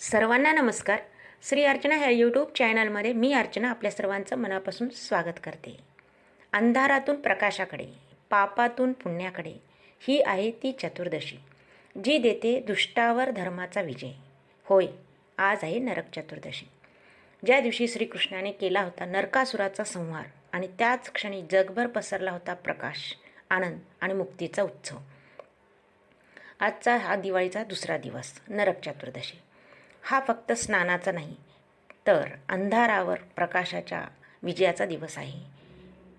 सर्वांना नमस्कार. श्री अर्चना ह्या यूट्यूब चॅनलमध्ये मी अर्चना आपल्या सर्वांचं मनापासून स्वागत करते. अंधारातून प्रकाशाकडे पापातून पुण्याकडे ही आहे ती चतुर्दशी जी देते दुष्टावर धर्माचा विजय. होय आज आहे नरक चतुर्दशी. ज्या दिवशी श्रीकृष्णाने केला होता नरकासुराचा संहार आणि त्याच क्षणी जगभर पसरला होता प्रकाश आनंद आणि मुक्तीचा उत्सव. आजचा हा दिवाळीचा दुसरा दिवस नरक चतुर्दशी. हा फक्त स्नानाचा नाही तर अंधारावर प्रकाशाच्या विजयाचा दिवस आहे.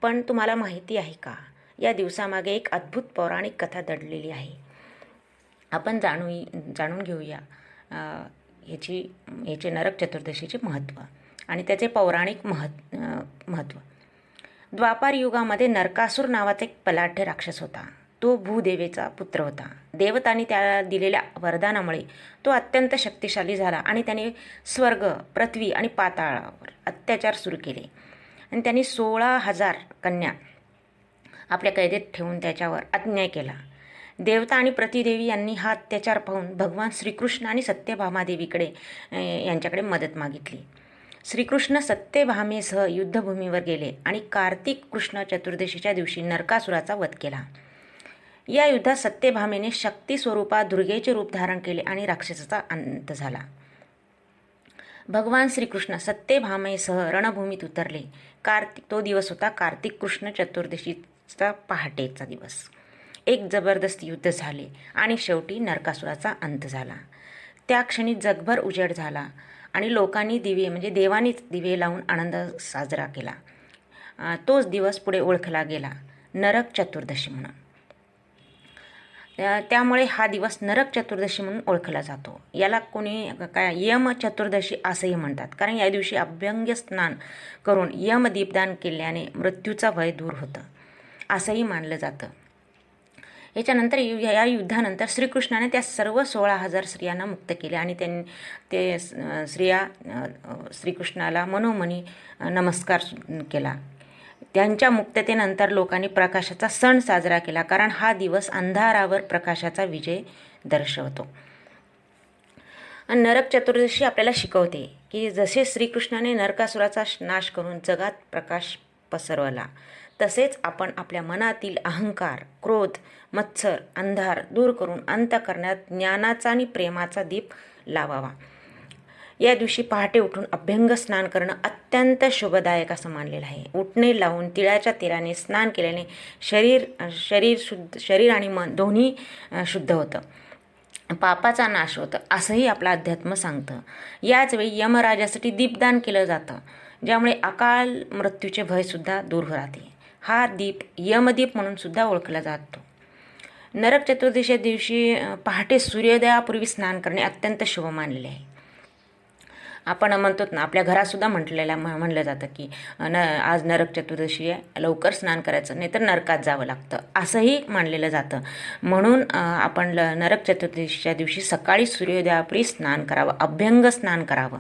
पण तुम्हाला माहिती आहे का या दिवसामागे एक अद्भुत पौराणिक कथा दडलेली आहे. आपण जाणू जाणून घेऊया ह्याची ह्याचे नरक चतुर्दशीचे महत्त्व आणि त्याचे पौराणिक महत् महत्त्व. द्वापार युगामध्ये नरकासूर नावाचा एक पलाढ्य राक्षस होता. तो भूदेवेचा पुत्र होता. देवतांनी त्याला दिलेल्या वरदानामुळे तो अत्यंत शक्तिशाली झाला आणि त्याने स्वर्ग पृथ्वी आणि पाताळावर अत्याचार सुरू केले. आणि त्यांनी सोळा हजार कन्या आपल्या कैदेत ठेवून त्याच्यावर अन्याय केला. देवता आणि प्रतिदेवी यांनी हा अत्याचार पाहून भगवान श्रीकृष्ण आणि सत्यभामादेवीकडे यांच्याकडे मदत मागितली. श्रीकृष्ण सत्यभामेसह युद्धभूमीवर गेले आणि कार्तिक कृष्ण चतुर्दशीच्या दिवशी नरकासुराचा वध केला. या युद्धात सत्यभामेने शक्ती स्वरूपात दुर्गेचे रूप धारण केले आणि राक्षसाचा अंत झाला. भगवान श्रीकृष्ण सत्यभामेसह रणभूमीत उतरले. कार्तिक तो दिवस होता कार्तिक कृष्ण चतुर्दशीचा पहाटेचा दिवस. एक जबरदस्त युद्ध झाले आणि शेवटी नरकासुराचा अंत झाला. त्या क्षणी जगभर उजेड झाला आणि लोकांनी दिवे म्हणजे देवानीच दिवे लावून आनंद साजरा केला. तोच दिवस पुढे ओळखला गेला. नरक चतुर्दशी म्हणून. त्यामुळे हा दिवस नरक चतुर्दशी म्हणून ओळखला जातो. याला कोणी काय यम चतुर्दशी असंही म्हणतात. कारण या दिवशी अभ्यंग्य स्नान करून यम दीपदान केल्याने मृत्यूचा भय दूर होतं. असंही मानलं जातं. याच्यानंतर यु- या युद्धानंतर श्रीकृष्णाने त्या सर्व सोळा हजार स्त्रियांना मुक्त केले आणि त्यांनी ते स्त्रिया श्रीकृष्णाला मनोमनी नमस्कार केला. त्यांच्या मुक्ततेनंतर लोकांनी प्रकाशाचा सण साजरा केला कारण हा दिवस अंधारावर प्रकाशाचा विजय दर्शवतो. आणि नरक चतुर्दशी आपल्याला शिकवते की जसे श्रीकृष्णाने नरकासुराचा नाश करून जगात प्रकाश पसरवला तसेच आपण आपल्या मनातील अहंकार क्रोध मत्सर अंधार दूर करून अंत करण्यात ज्ञानाचा आणि प्रेमाचा दीप लावावा. या दिवशी पहाटे उठून अभ्यंग स्नान करणं अत्यंत शुभदायक असं मानलेलं आहे. उठणे लावून तिळाच्या तेलाने स्नान केल्याने शरीर शरीर शुद्ध शरीर आणि मन दोन्ही शुद्ध होतं. पापाचा नाश होतं असंही आपलं अध्यात्म सांगतं. याचवेळी यमराजासाठी दीपदान केलं जातं ज्यामुळे अकाल मृत्यूचे भयसुद्धा दूर राहते. हा दीप यमदीप म्हणून सुद्धा ओळखला जातो. नरक चतुर्दशीच्या दिवशी पहाटे सूर्योदयापूर्वी स्नान करणे अत्यंत शुभ मानलेले आहे. आपण म्हणतो ना आपल्या घरातसुद्धा म्हटलेल्या म्हणलं जातं की न आज नरक चतुर्दशी आहे लवकर स्नान करायचं नाही तर नरकात जावं लागतं. असंही मानलेलं जातं. म्हणून आपण ल नरक चतुर्दशीच्या दिवशी सकाळी सूर्योदयापूर्वी स्नान करावं अभ्यंग स्नान करावं.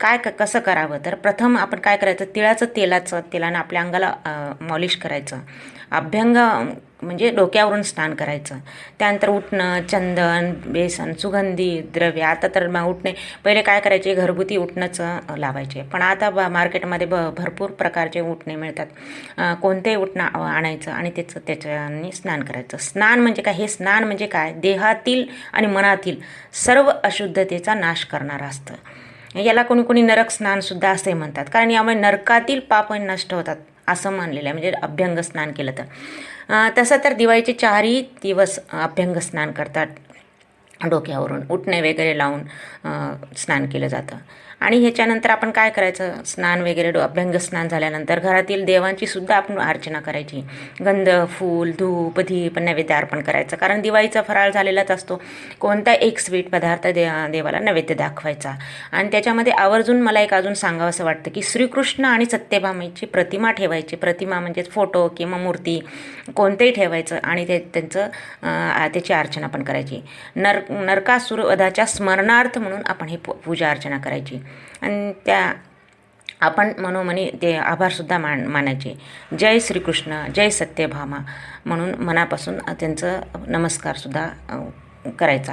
काय क कसं करावं? तर प्रथम आपण काय करायचं? तिळाचं तेलाचं तेलानं आपल्या अंगाला मॉलिश करायचं. अभ्यंग म्हणजे डोक्यावरून स्नान करायचं. त्यानंतर उठणं चंदन बेसन सुगंधी द्रव्य आता तर मग उठणे पहिले काय करायचे घरगुती उठणंच लावायचे. पण आता ब मार्केटमध्ये ब भरपूर प्रकारचे उठणे मिळतात. कोणतेही उठणं आणायचं आणि त्याचं त्याच्यानी स्नान करायचं. स्नान म्हणजे काय? हे स्नान म्हणजे काय? देहातील आणि मनातील सर्व अशुद्धतेचा नाश करणारं असतं. याला कोणी कोणी नरक स्नानसुद्धा असे म्हणतात. कारण यामुळे नरकातील पाप नष्ट होतात. असं मानलेलं आहे. म्हणजे अभ्यंग स्नान केलं तर. तसं तर दिवाळीचे चारही दिवस अभ्यंग स्नान करतात. डोक्यावरून उठणे वगैरे लावून स्नान केलं जातं. आणि ह्याच्यानंतर आपण काय करायचं? स्नान वगैरे डो अभ्यंग स्नान झाल्यानंतर घरातील देवांची सुद्धा आपण अर्चना करायची. गंध फूल धूप दीप नैवेद्य अर्पण करायचं. कारण दिवाळीचा फराळ झालेलाच असतो. कोणता एक स्वीट पदार्थ दे देवाला नैवेद्य दाखवायचा. आणि त्याच्यामध्ये आवर्जून मला एक अजून सांगावं असं वाटतं की श्रीकृष्ण आणि सत्यभामेची प्रतिमा ठेवायची. प्रतिमा म्हणजेच फोटो किंवा मूर्ती कोणतेही ठेवायचं आणि ते त्यांचं त्याची अर्चना पण करायची. नर नरकासुरवधाच्या स्मरणार्थ म्हणून आपण ही पूजा अर्चना करायची. आणि त्या आपण मनोमनी ते आभारसुद्धा मान मानायचे. जय श्रीकृष्ण जय सत्यभामा म्हणून मनापासून त्यांचं नमस्कारसुद्धा करायचा.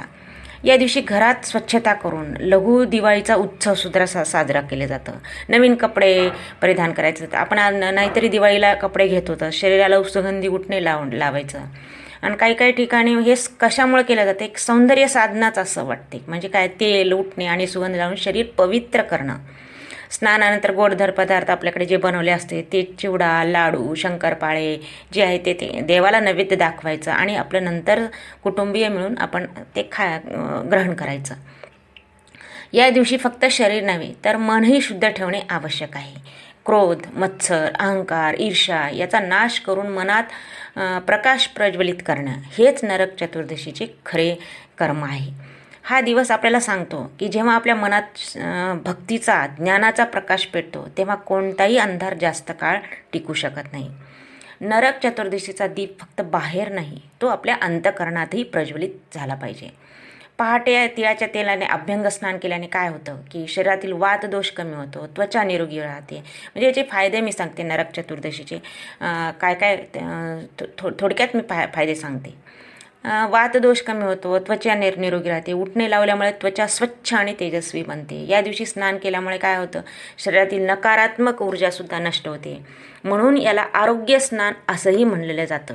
या दिवशी घरात स्वच्छता करून लघु दिवाळीचा उत्सव सुद्धा सा साजरा केला जातं. नवीन कपडे परिधान करायचं आपण नाहीतरी दिवाळीला कपडे घेत होतं. शरीराला सुगंधी उठणे लावून लावायचं. आणि काही काही ठिकाणी हे कशामुळे केलं जातं? एक सौंदर्य साधनाच असं वाटते म्हणजे काय? तेल उठणे आणि सुगंध लावून शरीर पवित्र करणं. स्नानानंतर गोडधर पदार्थ आपल्याकडे जे बनवले असते ते चिवडा लाडू शंकरपाळे जे आहे ते ते देवाला नैवेद्य दाखवायचं आणि आपलं नंतर कुटुंबीय मिळून आपण ते खा ग्रहण करायचं. या दिवशी फक्त शरीर नव्हे तर मनही शुद्ध ठेवणे आवश्यक आहे. क्रोध मत्सर अहंकार ईर्षा याचा नाश करून मनात प्रकाश प्रज्वलित करणं हेच नरक चतुर्दशीचे खरे कर्म आहे. हा दिवस आपल्याला सांगतो की जेव्हा आपल्या मनात भक्तीचा ज्ञानाचा प्रकाश पेटतो तेव्हा कोणताही अंधार जास्त काळ टिकू शकत नाही. नरक चतुर्दशीचा दीप फक्त बाहेर नाही तो आपल्या अंतकरणातही प्रज्वलित झाला पाहिजे. पहाटे तिळाच्या तेलाने अभ्यंग स्नान केल्याने काय होतं? की शरीरातील वातदोष कमी होतो त्वचा निरोगी राहते. म्हणजे याचे फायदे मी सांगते नरक चतुर्दशीचे. काय काय थो थो- थोडक्यात मी फा फायदे सांगते. वातदोष कमी होतो त्वचा निर निरोगी राहते. उठणे लावल्यामुळे त्वचा स्वच्छ आणि तेजस्वी बनते. या दिवशी स्नान केल्यामुळे काय होतं? शरीरातील नकारात्मक ऊर्जासुद्धा नष्ट होते. म्हणून याला आरोग्य स्नान असंही म्हणलेलं जातं.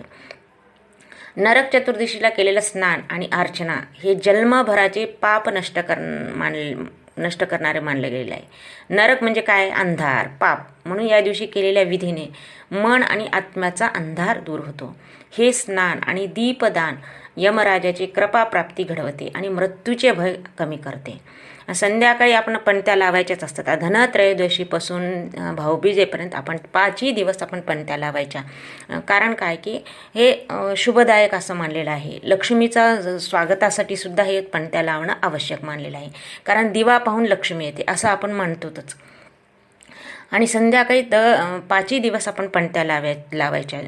नरक चतुर्दशीला केलेलं स्नान आणि अर्चना हे जन्मभराचे पाप नष्ट कर मान नष्ट करणारे मानले गेले आहे. नरक म्हणजे काय? अंधार पाप. म्हणून या दिवशी केलेल्या विधीने मन आणि आत्म्याचा अंधार दूर होतो. हे स्नान आणि दीपदान यमराजाची कृपाप्राप्ती घडवते आणि मृत्यूचे भय कमी करते. संध्याकाळी आपण पणत्या लावायच्याच असतात. धनत्रयोदशीपासून भाऊबीजेपर्यंत आपण पाचही दिवस आपण पणत्या लावायच्या. कारण काय की हे शुभदायक असं मानलेलं आहे. लक्ष्मीचा स्वागतासाठी सुद्धा हे पणत्या लावणं आवश्यक मानलेलं आहे. कारण दिवा पाहून लक्ष्मी येते असं आपण म्हणतोच आणि संध्याकाळी द पाचही दिवस आपण पणत्या लावाय लावायच्या.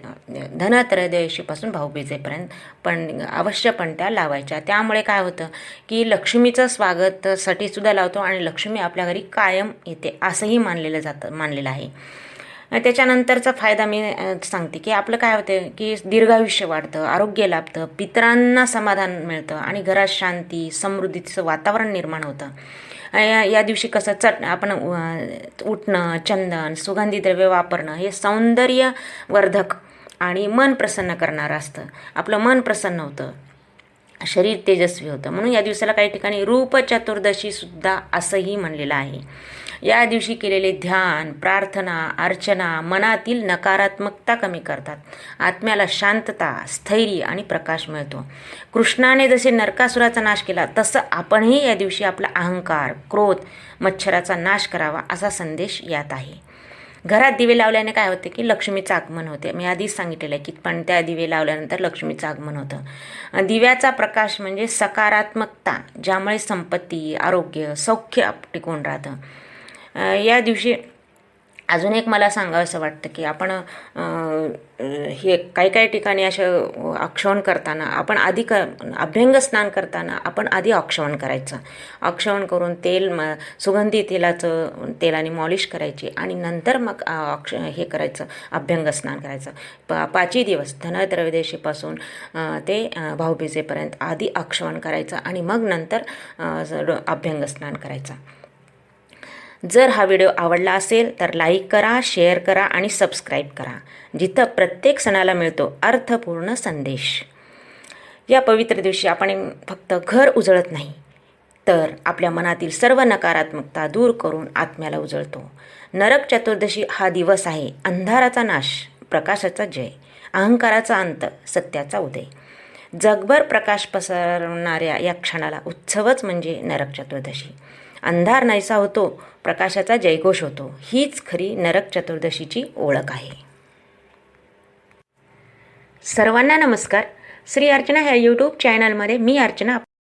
धनत्रयोदशीपासून भाऊबीजेपर्यंत पण अवश्य पणत्या लावायच्या. त्यामुळे काय होतं की लक्ष्मीचं स्वागतासाठी सुद्धा लावतो आणि लक्ष्मी आपल्या घरी कायम येते असंही मानलेलं जातं मानलेलं आहे. त्याच्यानंतरचा फायदा मी सांगते की आपलं काय होतं की दीर्घायुष्य वाढतं आरोग्य लाभतं पितरांना समाधान मिळतं आणि घरात शांती समृद्धीचं वातावरण निर्माण होतं. या या दिवशी कसं चट आपण उठणं चंदन सुगंधी द्रव्य वापरणं हे सौंदर्यवर्धक आणि मन प्रसन्न करणारं असतं. आपलं मन प्रसन्न होतं. शरीर तेजस्वी होतं. म्हणून या दिवसाला काही ठिकाणी रूप चतुर्दशीसुद्धा असंही म्हणलेलं आहे. या दिवशी केलेले ध्यान प्रार्थना अर्चना मनातील नकारात्मकता कमी करतात. आत्म्याला शांतता स्थैर्य आणि प्रकाश मिळतो. कृष्णाने जसे नरकासुराचा नाश केला तसं आपणही या दिवशी आपला अहंकार क्रोध मच्छराचा नाश करावा असा संदेश यात आहे. घरात दिवे लावल्याने काय होते की लक्ष्मीचं आगमन होते. मी आधीच सांगितलेलं आहे की पण त्या दिवे लावल्यानंतर लक्ष्मीचं आगमन होतं. दिव्याचा प्रकाश म्हणजे सकारात्मकता ज्यामुळे संपत्ती आरोग्य सौख्य टिकून राहतं. या दिवशी अजून एक मला सांगावंसं वाटतं की आपण हे काही काही ठिकाणी असं अक्षवण करताना आपण आधी क अभ्यंग स्नान करताना आपण आधी अक्षवण करायचं. अक्षवण करून तेल म सुगंधी तेलाचं तेलाने मॉलिश करायची आणि नंतर मग अक्ष हे करायचं अभ्यंग स्नान करायचं. प पाचही दिवस धनत्रयोदशीपासून ते भाऊबीजेपर्यंत आधी अक्षवण करायचं आणि मग नंतर अभ्यंग स्नान करायचं. जर हा व्हिडिओ आवडला असेल तर लाईक करा शेअर करा आणि सबस्क्राईब करा जिथं प्रत्येक सणाला मिळतो अर्थपूर्ण संदेश. या पवित्र दिवशी आपण फक्त घर उजळत नाही तर आपल्या मनातील सर्व नकारात्मकता दूर करून आत्म्याला उजळतो. नरक चतुर्दशी हा दिवस आहे अंधाराचा नाश प्रकाशाचा जय अहंकाराचा अंत सत्याचा उदय. जगभर प्रकाश पसरवणाऱ्या या क्षणाला उत्सवच म्हणजे नरक चतुर्दशी. अंधार नाहीसा होतो प्रकाशाचा जयघोष होतो. हीच खरी नरक चतुर्दशीची ओळख आहे. सर्वांना नमस्कार. श्री अर्चना ह्या यूट्यूब चॅनलमध्ये मी अर्चना